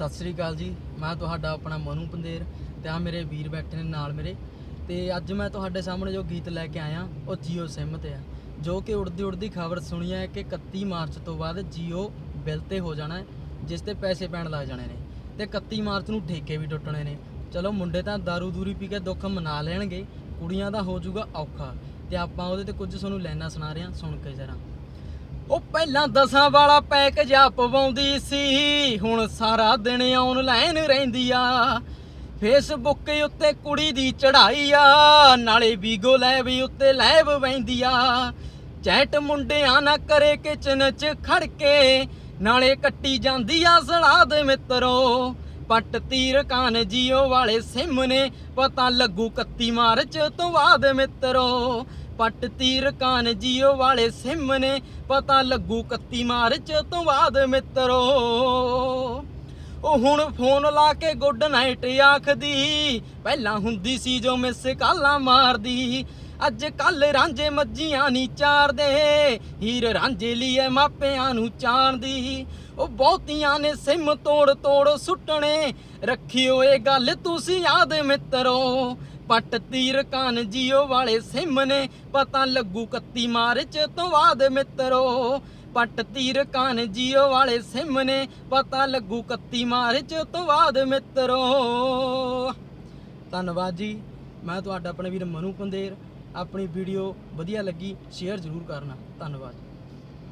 ਸਤਿ ਸ੍ਰੀ ਅਕਾਲ ਜੀ। ਮੈਂ ਤੁਹਾਡਾ ਆਪਣਾ ਮਨੂ ਪੰਦੇਰ ਤੇ ਆ ਮੇਰੇ ਵੀਰ ਬੈਠੇ ਨੇ ਨਾਲ ਮੇਰੇ। ਤੇ ਅੱਜ ਮੈਂ ਤੁਹਾਡੇ ਸਾਹਮਣੇ ਜੋ ਗੀਤ ਲੈ ਕੇ ਆਇਆ, ਉਹ ਜੀਓ ਸਿਮ ਤੇ ਆ। ਜੋ ਕਿ ਉੜਦੀ ਉੜਦੀ ਖਬਰ ਸੁਣੀ ਹੈ ਕਿ 31 ਮਾਰਚ ਤੋਂ ਬਾਅਦ ਜੀਓ ਬਿੱਲ ਤੇ ਹੋ ਜਾਣਾ ਜਿਸ ਤੇ ਪੈਸੇ ਪੈਣ ਲੱਗ ਜਾਣੇ ਨੇ। ਤੇ 31 ਮਾਰਚ ਨੂੰ ਠੇਕੇ ਵੀ ਟੁੱਟਣੇ ਨੇ। ਚਲੋ ਮੁੰਡੇ ਤਾਂ ਦਾਰੂ ਦੂਰੀ ਪੀ ਕੇ ਦੁੱਖ ਮਨਾ ਲੈਣਗੇ, ਕੁੜੀਆਂ ਦਾ ਹੋ ਜਾਊਗਾ ਔਖਾ। ਤੇ ਆਪਾਂ ਉਹਦੇ ਤੇ ਕੁਝ ਤੁਹਾਨੂੰ ਲੈਣਾ ਸੁਣਾ ਰਹੇ ਹਾਂ, ਸੁਣ ਕੇ ਜਰਾ। ਉਹ ਪਹਿਲਾਂ ਦਸਾਂ ਵਾਲਾ ਪੈਕ ਜਾ ਪਵਾਉਂਦੀ ਸੀ। ਹੁਣ ਸਾਰਾ ਦਿਨ ਆਨਲਾਈਨ ਰਹਿੰਦੀ ਆ। ਫੇਸਬੁੱਕ ਉੱਤੇ ਕੁੜੀ ਦੀ ਚੜਾਈ ਆ। ਨਾਲੇ ਵੀਗੋ ਲੈਬ ਉੱਤੇ ਲੈਬ ਵੈਂਦੀ ਆ। ਚੈਟ ਮੁੰਡਿਆਂ ਨਾ ਕਰੇ ਕਿਚਨ 'ਚ ਖੜ ਕੇ ਨਾਲੇ ਕੱਟੀ ਜਾਂਦੀ ਆ ਸਲਾਦ ਮਿੱਤਰੋ। ਪੱਟ ਤੀਰ ਕਾਨ ਜੀਓ ਵਾਲੇ ਸਿਮ ਨੇ। ਪਤਾ ਲੱਗੂ 31 ਮਾਰਚ ਤੋਂ ਬਾਅਦ ਮਿੱਤਰੋ। ਪੱਟ ਤੀਰ ਕਾਨ ਜੀਓ ਵਾਲੇ ਸਿਮ ਨੇ ਪਤਾ ਲੱਗੂ 31 ਮਾਰਚ ਤੋਂ ਬਾਅਦ ਮਿੱਤਰੋ। ਉਹ ਹੁਣ ਫੋਨ ਲਾ ਕੇ ਗੁੱਡ ਨਾਈਟ ਆਖਦੀ, ਪਹਿਲਾਂ ਹੁੰਦੀ ਸੀ ਜੋ ਮਿਸ ਕਾਲਾਂ ਮਾਰਦੀ। ਅੱਜ ਕੱਲ ਰਾਂਝੇ ਮੱਝੀਆਂ ਨਹੀਂ ਚਾਰਦੇ, ਹੀਰ ਰਾਂਝੇ ਲੀਏ ਮਾਪਿਆਂ ਨੂੰ ਚਾਣਦੀ। ਉਹ ਬਹੁਤੀਆਂ ਨੇ ਸਿਮ ਤੋੜ ਤੋੜ ਸੁੱਟਣੇ, ਰੱਖਿਓ ਇਹ ਗੱਲ ਤੁਸੀਂ ਯਾਦ ਮਿੱਤਰੋ। ਪੱਟ ਤੀਰ ਕਾਨ ਜੀਓ ਵਾਲੇ ਸਿਮ ਨੇ ਪਤਾ ਲੱਗੂ 31 ਮਾਰਚ ਤੋਂ ਬਾਅਦ ਮਿੱਤਰੋ। ਪੱਟ ਤੀਰ ਕਾਨ ਜੀਓ ਵਾਲੇ ਸਿਮ ਨੇ ਪਤਾ ਲੱਗੂ 31 ਮਾਰਚ ਤੋਂ ਬਾਅਦ ਮਿੱਤਰੋ। ਧੰਨਵਾਦ ਜੀ। ਮੈਂ ਤੁਹਾਡਾ ਆਪਣੇ ਵੀਰ ਮਨੂ ਪੰਦੇਰ। ਆਪਣੀ ਵੀਡੀਓ ਵਧੀਆ ਲੱਗੀ, ਸ਼ੇਅਰ ਜ਼ਰੂਰ ਕਰਨਾ। ਧੰਨਵਾਦ।